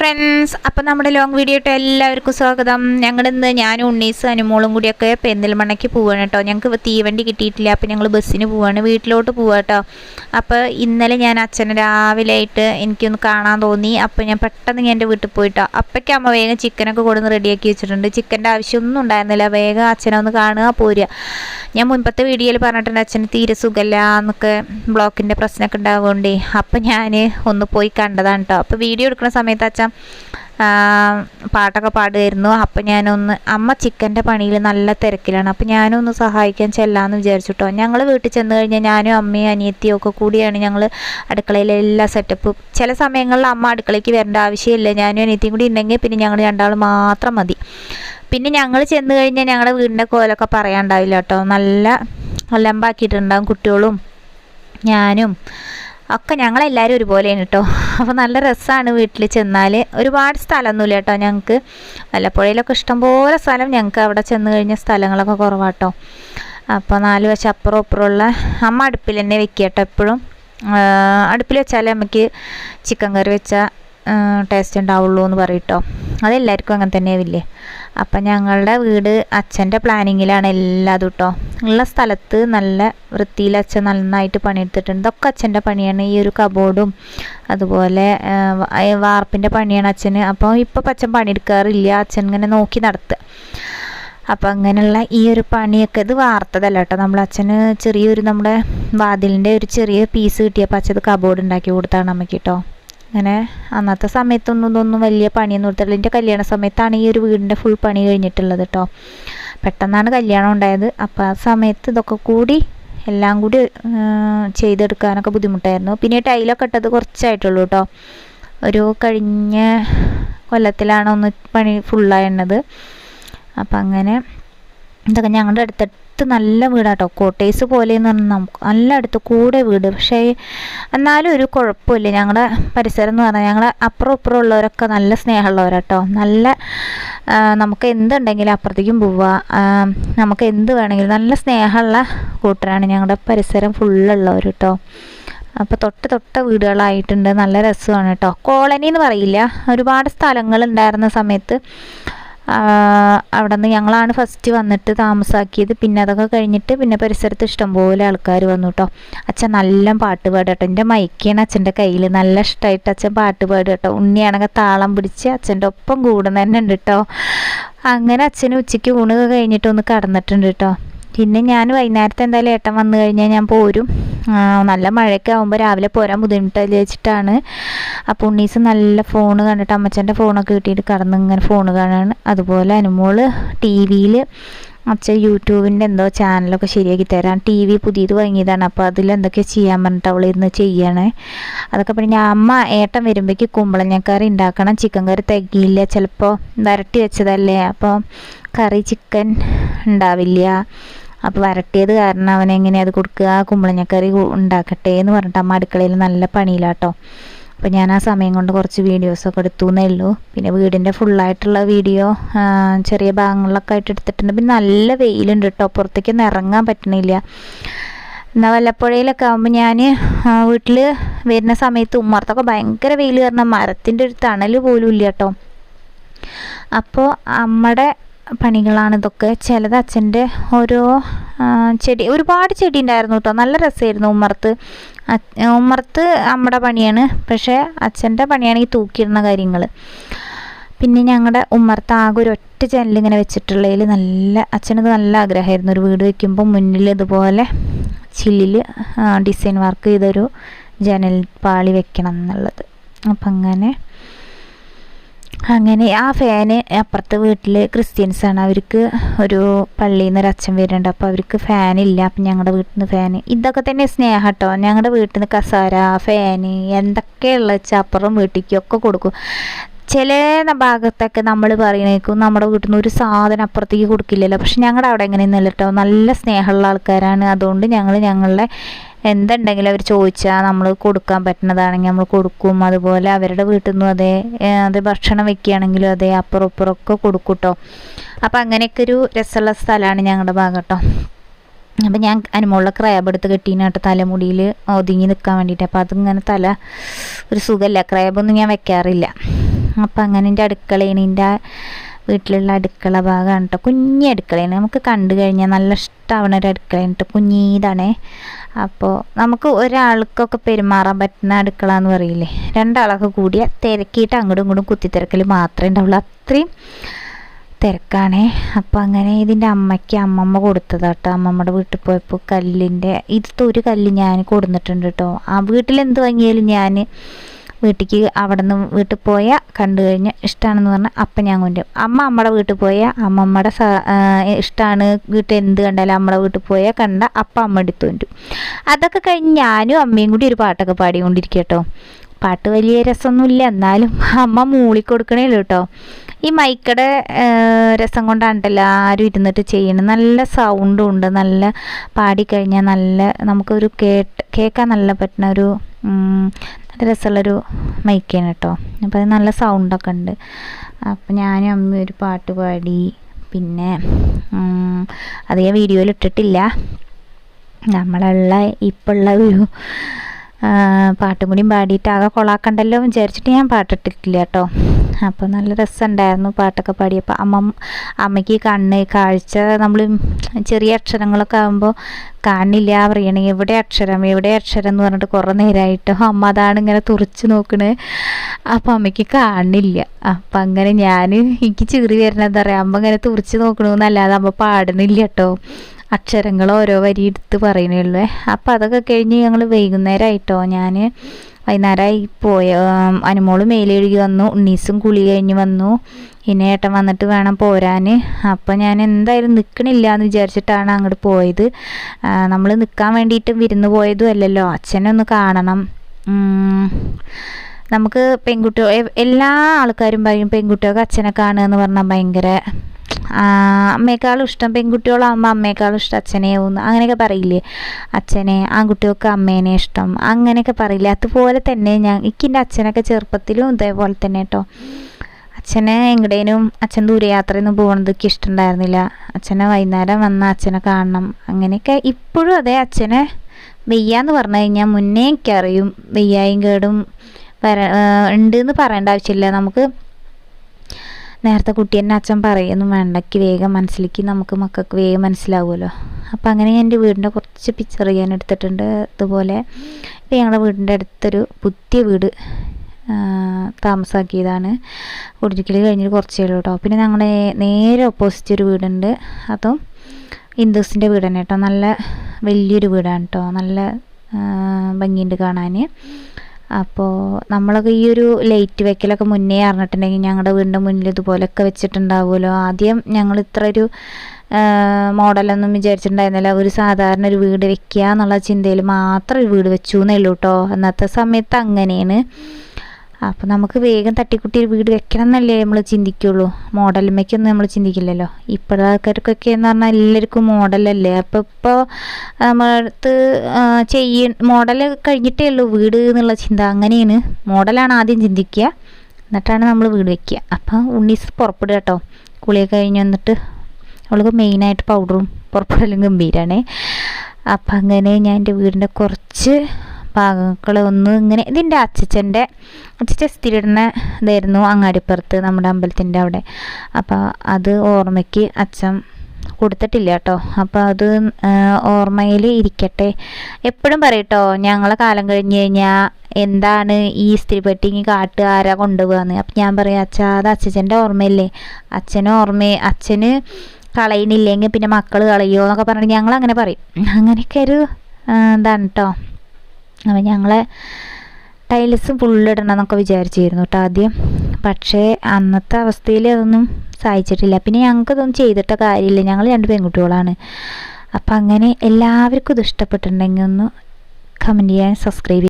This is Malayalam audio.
ഫ്രണ്ട്സ് അപ്പം നമ്മുടെ ലോങ് വീഡിയോ എല്ലാവർക്കും സ്വാഗതം. ഞങ്ങളിന്ന് ഞാനും ഉണ്ണീസ് അനുമോളും കൂടിയൊക്കെ പെരിന്തൽമണ്ണയ്ക്ക് പോവാണ് കേട്ടോ. ഞങ്ങൾക്ക് തീവണ്ടി കിട്ടിയിട്ടില്ല. അപ്പം ഞങ്ങൾ ബസ്സിന് പോവാണ്. വീട്ടിലോട്ട് പോവാ കേട്ടോ. അപ്പോൾ ഇന്നലെ ഞാൻ അച്ഛനെ രാവിലെ ആയിട്ട് എനിക്കൊന്ന് കാണാൻ തോന്നി. അപ്പോൾ ഞാൻ പെട്ടെന്ന് ഞാൻ എന്റെ വീട്ടിൽ പോയിട്ടോ അപ്പോഴേക്കും അമ്മ വേഗം ചിക്കനൊക്കെ കൊടുന്ന് റെഡിയാക്കി വെച്ചിട്ടുണ്ട്. ചിക്കന്റെ ആവശ്യമൊന്നും ഉണ്ടായിരുന്നില്ല. വേഗം അച്ഛനെ ഒന്ന് കാണുക പോരുക. ഞാൻ മുൻപത്തെ വീഡിയോയിൽ പറഞ്ഞിട്ടുണ്ട് അച്ഛന് തീരെ സുഖമില്ല എന്നൊക്കെ ബ്ലോക്കിന്റെ പ്രശ്നമൊക്കെ ഉണ്ടാവുകൊണ്ടേ. അപ്പം ഞാൻ ഒന്ന് പോയി കണ്ടതാണ് കേട്ടോ. അപ്പോൾ വീഡിയോ എടുക്കുന്ന സമയത്ത് അച്ഛൻ പാട്ടൊക്കെ പാടുമായിരുന്നു അപ്പം ഞാനൊന്ന് അമ്മ ചിക്കന്റെ പണിയിൽ നല്ല തിരക്കിലാണ്. അപ്പം ഞാനൊന്ന് സഹായിക്കാൻ ചെല്ലാമെന്ന് വിചാരിച്ചു കേട്ടോ ഞങ്ങൾ വീട്ടിൽ ചെന്ന് കഴിഞ്ഞാൽ ഞാനും അമ്മയും അനിയത്തിയും ഒക്കെ കൂടിയാണ് ഞങ്ങൾ അടുക്കളയിലെ എല്ലാ സെറ്റപ്പും ചില സമയങ്ങളിൽ അമ്മ അടുക്കളയ്ക്ക് വരേണ്ട ആവശ്യമില്ല. ഞാനും അനിയത്തിയും കൂടി ഉണ്ടെങ്കിൽ പിന്നെ ഞങ്ങൾ രണ്ടാളും മാത്രം മതി. പിന്നെ ഞങ്ങൾ ചെന്ന് കഴിഞ്ഞാൽ ഞങ്ങളുടെ വീടിന്റെ കോലൊക്കെ പറയാണ്ടാവില്ല കേട്ടോ. നല്ല അലമ്പാക്കിയിട്ടുണ്ടാവും കുട്ടികളും ഞാനും. ഒക്കെ ഞങ്ങളെല്ലാവരും ഒരുപോലെയാണ് കേട്ടോ. അപ്പോൾ നല്ല രസമാണ് വീട്ടിൽ ചെന്നാൽ ഒരുപാട് സ്ഥലമൊന്നുമില്ല കേട്ടോ ഞങ്ങൾക്ക് വല്ലപ്പുഴയിലൊക്കെ ഇഷ്ടംപോലെ സ്ഥലം ഞങ്ങൾക്ക് അവിടെ ചെന്ന് കഴിഞ്ഞ സ്ഥലങ്ങളൊക്കെ കുറവാട്ടോ. അപ്പോൾ നാല് വശം അപ്പുറം അപ്പുറമുള്ള അമ്മ അടുപ്പിൽ തന്നെ വെക്കുക കേട്ടോ എപ്പോഴും അടുപ്പിൽ വെച്ചാലേ അമ്മയ്ക്ക് ചിക്കൻ കറി വെച്ചാൽ ടേസ്റ്റ് ഉണ്ടാവുള്ളൂ എന്ന് പറയട്ടോ. അതെല്ലാവർക്കും അങ്ങനെ തന്നെയാവില്ലേ? അപ്പം ഞങ്ങളുടെ വീട് അച്ഛന്റെ പ്ലാനിങ്ങിലാണ് എല്ലാതും കേട്ടോ ഉള്ള സ്ഥലത്ത് നല്ല വൃത്തിയിൽ അച്ഛൻ നന്നായിട്ട് പണിയെടുത്തിട്ടുണ്ട്. ഇതൊക്കെ അച്ഛന്റെ പണിയാണ്. ഈ ഒരു കബോർഡും അതുപോലെ വാർപ്പിന്റെ പണിയാണ് അച്ഛന്. അപ്പോൾ ഇപ്പോൾ അച്ഛൻ പണിയെടുക്കാറില്ല. അച്ഛൻ ഇങ്ങനെ നോക്കി നടത്തുക അപ്പം അങ്ങനെയുള്ള ഈ ഒരു പണിയൊക്കെ ഇത് വാർത്തതല്ല കേട്ടോ നമ്മൾ അച്ഛന് ചെറിയൊരു നമ്മുടെ വാതിലിന്റെ ഒരു ചെറിയ പീസ് കിട്ടിയപ്പോൾ അച്ഛൻ കബോർഡ് ഉണ്ടാക്കി കൊടുത്താണ് അമ്മയ്ക്ക് കേട്ടോ അങ്ങനെ അന്നത്തെ സമയത്തൊന്നും ഇതൊന്നും വലിയ പണിയൊന്നും എടുത്തിട്ടില്ല എന്റെ കല്യാണ സമയത്താണ് ഈ ഒരു വീടിന്റെ ഫുൾ പണി കഴിഞ്ഞിട്ടുള്ളത് കേട്ടോ പെട്ടെന്നാണ് കല്യാണം ഉണ്ടായത്. അപ്പോൾ ആ സമയത്ത് ഇതൊക്കെ കൂടി എല്ലാം കൂടി ചെയ്തെടുക്കാനൊക്കെ ബുദ്ധിമുട്ടായിരുന്നു. പിന്നെ ടൈലൊക്കെ ഇട്ടത് കുറച്ചായിട്ടുള്ളൂ കേട്ടോ ഒരു കഴിഞ്ഞ കൊല്ലത്തിലാണ് ഒന്ന് പണി ഫുള്ളായിരുന്നത് അപ്പം അങ്ങനെ ഇതൊക്കെ ഞങ്ങളുടെ അടുത്തടുത്ത് നല്ല വീടാട്ടോ. കോട്ടേഴ്സ് പോലെ എന്ന് പറഞ്ഞാൽ നമുക്ക് നല്ല അടുത്ത് കൂടെ വീട്. പക്ഷേ എന്നാലും ഒരു കുഴപ്പമില്ല. ഞങ്ങളുടെ പരിസരം എന്ന് പറഞ്ഞാൽ ഞങ്ങളുടെ അപ്പുറം ഇപ്പുറം ഉള്ളവരൊക്കെ നല്ല സ്നേഹമുള്ളവരാട്ടോ. നല്ല നമുക്ക് എന്തുണ്ടെങ്കിലും അപ്പുറത്തേക്കും പോവുക നമുക്ക് എന്ത് വേണമെങ്കിലും നല്ല സ്നേഹമുള്ള കൂട്ടരാണ് ഞങ്ങളുടെ പരിസരം ഫുള്ളുള്ളവർ കേട്ടോ അപ്പോൾ തൊട്ട് തൊട്ട വീടുകളായിട്ടുണ്ട്. നല്ല രസമാണ് കേട്ടോ. കോളനി എന്ന് പറയില്ല. ഒരുപാട് സ്ഥലങ്ങൾ ഉണ്ടായിരുന്ന സമയത്ത് അവിടെ നിന്ന് ഞങ്ങളാണ് ഫസ്റ്റ് വന്നിട്ട് താമസാക്കിയത്. പിന്നെ അതൊക്കെ കഴിഞ്ഞിട്ട് പിന്നെ പരിസരത്ത് ഇഷ്ടംപോലെ ആൾക്കാർ വന്നു കേട്ടോ അച്ഛൻ നല്ല പാട്ട് പാടും കേട്ടോ എന്റെ മൈക്കാണ് അച്ഛന്റെ കയ്യിൽ നല്ല ഇഷ്ടമായിട്ട് അച്ഛൻ പാട്ട് പാടും കേട്ടോ ഉണ്ണിയാണെങ്കിൽ താളം പിടിച്ച് അച്ഛന്റെ ഒപ്പം കൂടുന്ന തന്നെ ഉണ്ട് കേട്ടോ അങ്ങനെ അച്ഛന് ഉച്ചയ്ക്ക് ഊണ് കഴിഞ്ഞിട്ടൊന്ന് കടന്നിട്ടുണ്ട് കേട്ടോ പിന്നെ ഞാൻ വൈകുന്നേരത്തെ എന്തായാലും ഏട്ടൻ വന്നു കഴിഞ്ഞാൽ ഞാൻ പോരും. നല്ല മഴയൊക്കെ ആകുമ്പോൾ രാവിലെ പോരാൻ ബുദ്ധിമുട്ടല്ലേ വെച്ചിട്ടാണ്. അപ്പോൾ ഉണ്ണീസ് നല്ല ഫോൺ കണ്ടിട്ട് അമ്മച്ചന്റെ ഫോണൊക്കെ കിട്ടിയിട്ട് കടന്ന് ഇങ്ങനെ ഫോൺ കാണാണ്. അതുപോലെ അനുമോൾ ടി വിയിൽ അച്ഛൻ യൂട്യൂബിന്റെ എന്തോ ചാനലൊക്കെ ശരിയാക്കി തരാം ടി വി പുതിയത് വാങ്ങിയതാണ്. അപ്പോൾ അതിൽ എന്തൊക്കെ ചെയ്യാൻ പറഞ്ഞിട്ട് അവൾ ഇരുന്ന് ചെയ്യണേ. അതൊക്കെ പിന്നെ അമ്മ ഏട്ടൻ വരുമ്പോഴേക്ക് കുമ്പളഞ്ഞക്കറി ഉണ്ടാക്കണം. ചിക്കൻ കറി തികയില്ല. ചിലപ്പോൾ വരട്ടി വെച്ചതല്ലേ. അപ്പോൾ കറി ചിക്കൻ ഉണ്ടാവില്ല. അപ്പോൾ വരട്ടിയത് കാരണം അവൻ എങ്ങനെ അത് കൊടുക്കുക? കുമ്പളങ്ങക്കറി ഉണ്ടാക്കട്ടെ എന്ന് പറഞ്ഞിട്ട് അമ്മ അടുക്കളയിൽ നല്ല പണിയിലാട്ടോ. അപ്പോൾ ഞാൻ ആ സമയം കൊണ്ട് കുറച്ച് വീഡിയോസൊക്കെ എടുത്തു എന്നേ ഉള്ളൂ. പിന്നെ വീടിന്റെ ഫുള്ളായിട്ടുള്ള വീഡിയോ ചെറിയ ഭാഗങ്ങളിലൊക്കെ ആയിട്ട് എടുത്തിട്ടുണ്ട്. പിന്നെ നല്ല വെയിലുണ്ട് കേട്ടോ പുറത്തേക്കൊന്നും ഇറങ്ങാൻ പറ്റണില്ല. എന്നാൽ വല്ലപ്പുഴയിലൊക്കെ ആകുമ്പോൾ ഞാൻ വീട്ടിൽ വരുന്ന സമയത്ത് ഉമ്മർത്തൊക്കെ ഭയങ്കര വെയിൽ കാരണം മരത്തിന്റെ ഒരു തണൽ പോലും ഇല്ല കേട്ടോ അപ്പോൾ അമ്മയുടെ പണികളാണ് ഇതൊക്കെ. ചിലത് അച്ഛന്റെ ഓരോ ചെടി ഒരുപാട് ചെടി ഉണ്ടായിരുന്നു കേട്ടോ. നല്ല രസമായിരുന്നു ഉമ്മർത്ത്. ഉമ്മർത്ത് അമ്മയുടെ പണിയാണ്. പക്ഷേ അച്ഛന്റെ പണിയാണ് ഈ തൂക്കിയിടുന്ന കാര്യങ്ങൾ. പിന്നെ ഞങ്ങളുടെ ഉമ്മർത്ത് ആകെ ഒരു ഒറ്റ ജനലിങ്ങനെ വെച്ചിട്ടുള്ളതിൽ നല്ല അച്ഛനത് നല്ല ആഗ്രഹമായിരുന്നു. ഒരു വീട് വയ്ക്കുമ്പോൾ മുന്നിൽ ഇതുപോലെ ചില്ലിൽ ഡിസൈൻ വർക്ക് ചെയ്തൊരു ജനൽ പാളി വെക്കണം എന്നുള്ളത്. അപ്പം അങ്ങനെ അങ്ങനെ ആ ഫാന് അപ്പുറത്തെ വീട്ടിൽ ക്രിസ്ത്യൻസാണ് അവർക്ക് ഒരു പള്ളിയിൽ നിന്ന് ഒരു അച്ഛൻ വരുന്നുണ്ട്. അപ്പോൾ അവർക്ക് ഫാനില്ല അപ്പം ഞങ്ങളുടെ വീട്ടിൽ നിന്ന് ഫാന് ഇതൊക്കെ തന്നെ സ്നേഹം കേട്ടോ. ഞങ്ങളുടെ വീട്ടിൽ നിന്ന് കസാര ഫാന് എന്തൊക്കെയുള്ള അപ്പുറം വീട്ടിലേക്കൊക്കെ കൊടുക്കും. ചില ഭാഗത്തൊക്കെ നമ്മൾ പറയണേക്കും നമ്മുടെ വീട്ടിൽ നിന്ന് ഒരു സാധനം അപ്പുറത്തേക്ക് കൊടുക്കില്ലല്ലോ. പക്ഷെ ഞങ്ങളുടെ അവിടെ എങ്ങനെയൊന്നുമില്ല കേട്ടോ നല്ല സ്നേഹമുള്ള ആൾക്കാരാണ്. അതുകൊണ്ട് ഞങ്ങൾ ഞങ്ങളുടെ എന്തുണ്ടെങ്കിലും അവർ ചോദിച്ചാൽ നമ്മൾ കൊടുക്കാൻ പറ്റുന്നതാണെങ്കിൽ നമ്മൾ കൊടുക്കും. അതുപോലെ അവരുടെ വീട്ടിൽ നിന്നും അതെ അത് ഭക്ഷണം വെക്കുകയാണെങ്കിലും അതെ അപ്പുറം ഇപ്പുറമൊക്കെ കൊടുക്കും കേട്ടോ അപ്പം അങ്ങനെയൊക്കെ ഒരു രസമുള്ള സ്ഥലമാണ് ഞങ്ങളുടെ ഭാഗം കേട്ടോ അപ്പം ഞാൻ അനുമുള്ള ക്രാബ് എടുത്ത് കെട്ടീനായിട്ട് തലമുടിയിൽ ഒതുങ്ങി നിൽക്കാൻ വേണ്ടിയിട്ട്. അപ്പോൾ അതിങ്ങനെ തല ഒരു സുഖമല്ല. ക്രാബൊന്നും ഞാൻ വെക്കാറില്ല. അപ്പം അങ്ങനെ എന്റെ അടുക്കളയാണ് എന്റെ വീട്ടിലുള്ള അടുക്കള ഭാഗമാണ് കേട്ടോ കുഞ്ഞി അടുക്കളയാണ് നമുക്ക് കണ്ടു കഴിഞ്ഞാൽ നല്ല ഇഷ്ടമാവണ ഒരു അടുക്കളയാണ് കേട്ടോ കുഞ്ഞീതാണേ. അപ്പോൾ നമുക്ക് ഒരാൾക്കൊക്കെ പെരുമാറാൻ പറ്റുന്ന അടുക്കള എന്ന് പറയില്ലേ? രണ്ടാളൊക്കെ കൂടിയ തിരക്കിയിട്ട് അങ്ങോട്ടും ഇങ്ങോട്ടും കുത്തിത്തിരക്കൽ മാത്രമേ ഉണ്ടാവുള്ളൂ അത്രയും തിരക്കാണേ. അപ്പോൾ അങ്ങനെ ഇതിന്റെ അമ്മയ്ക്ക് അമ്മമ്മ കൊടുത്തതാട്ടോ അമ്മമ്മയുടെ വീട്ടിൽ പോയപ്പോൾ കല്ലിന്റെ ഇതിലത്തെ ഒരു കല്ല് ഞാൻ കൊടുത്തിട്ടുണ്ട് കേട്ടോ ആ വീട്ടിൽ എന്ത് വാങ്ങിയാലും ഞാൻ വീട്ടിലേക്ക് അവിടെ നിന്ന് വീട്ടിൽ പോയാൽ കണ്ടു കഴിഞ്ഞാൽ ഇഷ്ടമാണെന്ന് പറഞ്ഞാൽ അപ്പം ഞാൻ കൊണ്ടുവരും അമ്മ അമ്മയുടെ വീട്ടിൽ പോയാൽ അമ്മമ്മയുടെ സ ഇഷ്ടമാണ് വീട്ടിൽ എന്ത് കണ്ടാലും അമ്മയുടെ വീട്ടിൽ പോയാൽ കണ്ട അപ്പം അമ്മ എടുത്തു കൊണ്ടുവരും അതൊക്കെ കഴിഞ്ഞ് ഞാനും അമ്മയും കൂടി ഒരു പാട്ടൊക്കെ പാടിക്കൊണ്ടിരിക്കും കേട്ടോ പാട്ട് വലിയ രസമൊന്നുമില്ല എന്നാലും അമ്മ മൂളിക്കൊടുക്കണേല്ലോ കേട്ടോ ഈ മൈക്കടെ രസം കൊണ്ടാണ്ടല്ലോ ആരും ഇരുന്നിട്ട് ചെയ്യണം. നല്ല സൗണ്ടും ഉണ്ട് നല്ല പാടിക്കഴിഞ്ഞാൽ നല്ല നമുക്കൊരു കേട്ട് കേൾക്കാൻ നല്ല പറ്റുന്ന ഒരു നല്ല രസമുള്ളൊരു മൈക്കാണ് കേട്ടോ അപ്പോൾ അത് നല്ല സൗണ്ടൊക്കെ ഉണ്ട് അപ്പോൾ ഞാനും അമ്മ ഒരു പാട്ട് പാടി. പിന്നെ അത് ഞാൻ വീഡിയോയിൽ ഇട്ടിട്ടില്ല. നമ്മളുള്ള ഇപ്പോഴുള്ള ഒരു പാട്ടും കൂടിയും പാടിയിട്ട് ആകെ കൊളാക്കണ്ടല്ലോ വിചാരിച്ചിട്ട് ഞാൻ പാട്ടിട്ടിട്ടില്ല കേട്ടോ. അപ്പോൾ നല്ല രസമുണ്ടായിരുന്നു പാട്ടൊക്കെ പാടിയപ്പോൾ അമ്മ അമ്മയ്ക്ക് കണ്ണ് കാഴ്ച നമ്മൾ ചെറിയ അക്ഷരങ്ങളൊക്കെ ആകുമ്പോൾ കാണില്ല പറയണേ എവിടെ അക്ഷരം എവിടെ അക്ഷരം എന്ന് പറഞ്ഞിട്ട് കുറേ നേരമായിട്ട് അമ്മ അതാണ് ഇങ്ങനെ തുറച്ച് നോക്കണേ. അപ്പം അമ്മയ്ക്ക് കാണില്ല. അപ്പം അങ്ങനെ ഞാൻ എനിക്ക് ചെറിയ വരുന്നത് പറയാം അമ്മ ഇങ്ങനെ തുറച്ച് നോക്കണമെന്നല്ലാതെ അമ്മ പാടുന്നില്ല കേട്ടോ. അക്ഷരങ്ങൾ ഓരോ വരി എടുത്ത് പറയണേ ഉള്ളൂ. അപ്പം അതൊക്കെ കഴിഞ്ഞ് ഞങ്ങൾ വൈകുന്നേരമായിട്ടോ ഞാൻ വൈകുന്നേരമായി പോയ അനുമോൾ മേലെഴുകി വന്നു. ഉണ്ണീസും കുളി കഴിഞ്ഞ് വന്നു. ഇനി ഏട്ടൻ വന്നിട്ട് വേണം പോരാൻ അപ്പം ഞാൻ എന്തായാലും നിൽക്കണില്ല എന്ന് വിചാരിച്ചിട്ടാണ് അങ്ങോട്ട് പോയത്. നമ്മൾ നിൽക്കാൻ വേണ്ടിയിട്ട് വിരുന്ന് പോയതും അല്ലല്ലോ. അച്ഛനെ ഒന്ന് കാണണം. നമുക്ക് പെൺകുട്ടികൾ എല്ലാ ആൾക്കാരും പറയും പെൺകുട്ടികൾക്ക് അച്ഛനെ കാണുക എന്ന് പറഞ്ഞാൽ ഭയങ്കര അമ്മയെക്കാളും ഇഷ്ടം പെൺകുട്ടികളാകുമ്പോൾ അമ്മയെക്കാളും ഇഷ്ടം അച്ഛനെ ആവുന്നു അങ്ങനെയൊക്കെ പറയില്ലേ? അച്ഛനെ ആൺകുട്ടികൾക്ക് അമ്മേനെ ഇഷ്ടം അങ്ങനെയൊക്കെ പറയില്ലേ? അതുപോലെ തന്നെ ഞാൻ എനിക്കെന്റെ അച്ഛനൊക്കെ ചെറുപ്പത്തിലും ഇതേപോലെ തന്നെ കേട്ടോ അച്ഛനെ എങ്ങടേനും അച്ഛൻ ദൂരയാത്രയൊന്നും പോകണതൊക്കെ ഇഷ്ടമുണ്ടായിരുന്നില്ല. അച്ഛനെ വൈകുന്നേരം വന്ന അച്ഛനെ കാണണം. അങ്ങനെയൊക്കെ ഇപ്പോഴും അതേ അച്ഛനെ വെയ്യാന്ന് പറഞ്ഞു കഴിഞ്ഞാൽ മുന്നേ എനിക്കറിയും വെയ്യായും കേടും വര ഉണ്ട് എന്ന് പറയേണ്ട ആവശ്യമില്ല. നമുക്ക് നേരത്തെ കുട്ടി തന്നെ അച്ഛൻ പറയുന്നു വേണ്ടക്ക് വേഗം മനസ്സിലേക്ക് നമുക്ക് മക്കൾക്ക് വേഗം മനസ്സിലാവുമല്ലോ. അപ്പോൾ അങ്ങനെ ഞാൻ എന്റെ വീടിന്റെ കുറച്ച് പിക്ചർ ഞാൻ എടുത്തിട്ടുണ്ട്. അതുപോലെ ഇപ്പോൾ ഞങ്ങളുടെ വീടിന്റെ അടുത്തൊരു പുതിയ വീട് താമസാക്കിയതാണ്. കുടിരിക്കൽ കഴിഞ്ഞിട്ട് കുറച്ചേ ഉള്ളൂ കേട്ടോ. പിന്നെ ഞങ്ങളുടെ നേരെ ഓപ്പോസിറ്റ് ഒരു വീടുണ്ട്. അതും ഹിന്ദുസിന്റെ വീടാണ് കേട്ടോ. നല്ല വലിയൊരു വീടാണ് കേട്ടോ. നല്ല ഭംഗിയുണ്ട് കാണാൻ. അപ്പോൾ നമ്മളൊക്കെ ഈ ഒരു ലൈറ്റ് വെക്കലൊക്കെ മുന്നേ അറിഞ്ഞിട്ടുണ്ടെങ്കിൽ ഞങ്ങളുടെ വീടിന്റെ മുന്നിൽ ഇതുപോലൊക്കെ വെച്ചിട്ടുണ്ടാവുമല്ലോ. ആദ്യം ഞങ്ങൾ ഇത്ര ഒരു മോഡലൊന്നും വിചാരിച്ചിട്ടുണ്ടായിരുന്നില്ല. ഒരു സാധാരണ ഒരു വീട് വെക്കുക എന്നുള്ള ചിന്തയിൽ മാത്രം ഒരു വീട് വെച്ചു എന്നേ ഉള്ളൂ കേട്ടോ അന്നത്തെ സമയത്ത് അങ്ങനെയാണ് അപ്പോൾ നമുക്ക് വേഗം തട്ടിക്കുട്ടി ഒരു വീട് വെക്കണം എന്നല്ലേ നമ്മൾ ചിന്തിക്കുള്ളൂ. മോഡലമ്മയ്ക്കൊന്നും നമ്മൾ ചിന്തിക്കില്ലല്ലോ. ഇപ്പോഴത്തെ ആൾക്കാർക്കൊക്കെ എന്ന് പറഞ്ഞാൽ എല്ലാവർക്കും മോഡലല്ലേ. അപ്പോൾ ഇപ്പോൾ നമ്മളടുത്ത് ചെയ്യ മോഡൽ കഴിഞ്ഞിട്ടേ ഉള്ളൂ വീട് എന്നുള്ള ചിന്ത. അങ്ങനെയാണ്. മോഡലാണ് ആദ്യം ചിന്തിക്കുക. എന്നിട്ടാണ് നമ്മൾ വീട് വെക്കുക. അപ്പോൾ ഉണ്ണീസ് പുറപ്പെടുക കേട്ടോ. കുളിയൊക്കെ കഴിഞ്ഞ് വന്നിട്ട് അവൾക്ക് മെയിനായിട്ട് പൗഡറും പുറപ്പെടലും ഗംഭീരമാണേ അപ്പം അങ്ങനെ ഞാൻ എന്റെ വീടിന്റെ കുറച്ച് ഭാഗങ്ങൾ ഒന്ന് ഇങ്ങനെ ഇതിന്റെ അച്ചച്ചന്റെ അച്ചച്ച സ്ഥിരിടുന്ന ഇതായിരുന്നു അങ്ങാടിപ്പുറത്ത് നമ്മുടെ അമ്പലത്തിന്റെ അവിടെ. അപ്പോൾ അത് ഓർമ്മയ്ക്ക് അച്ഛൻ കൊടുത്തിട്ടില്ല കേട്ടോ. അപ്പോൾ അത് ഓർമ്മയിൽ ഇരിക്കട്ടെ. എപ്പോഴും പറയട്ടോ ഞങ്ങളെ കാലം കഴിഞ്ഞ് കഴിഞ്ഞാൽ എന്താണ് ഈ സ്ത്രീപ്പെട്ടി കാട്ട് ആരാ കൊണ്ടുപോകാന്ന്. അപ്പം ഞാൻ പറയാം അച്ഛാ അത് അച്ഛന്റെ ഓർമ്മയല്ലേ. അച്ഛനും ഓർമ്മ അച്ഛന് കളയണില്ലെങ്കിൽ പിന്നെ മക്കൾ കളയോ എന്നൊക്കെ പറഞ്ഞിട്ട് ഞങ്ങൾ അങ്ങനെ പറയും. അങ്ങനെയൊക്കെ ഒരു എന്താണ് കേട്ടോ. അപ്പം ഞങ്ങളെ ടൈൽസ് ഫുള്ളിടണം എന്നൊക്കെ വിചാരിച്ചിരുന്നു കേട്ടോ ആദ്യം. പക്ഷേ അന്നത്തെ അവസ്ഥയിൽ അതൊന്നും സഹായിച്ചിട്ടില്ല പിന്നെ ഞങ്ങൾക്ക് ഇതൊന്നും ചെയ്തിട്ട കാര്യമില്ല. ഞങ്ങൾ രണ്ട് പെൺകുട്ടികളാണ്. അപ്പം അങ്ങനെ എല്ലാവർക്കും ഇത് ഇഷ്ടപ്പെട്ടിട്ടുണ്ടെങ്കിൽ ഒന്ന് കമന്റ് ചെയ്യാൻ സബ്സ്ക്രൈബ്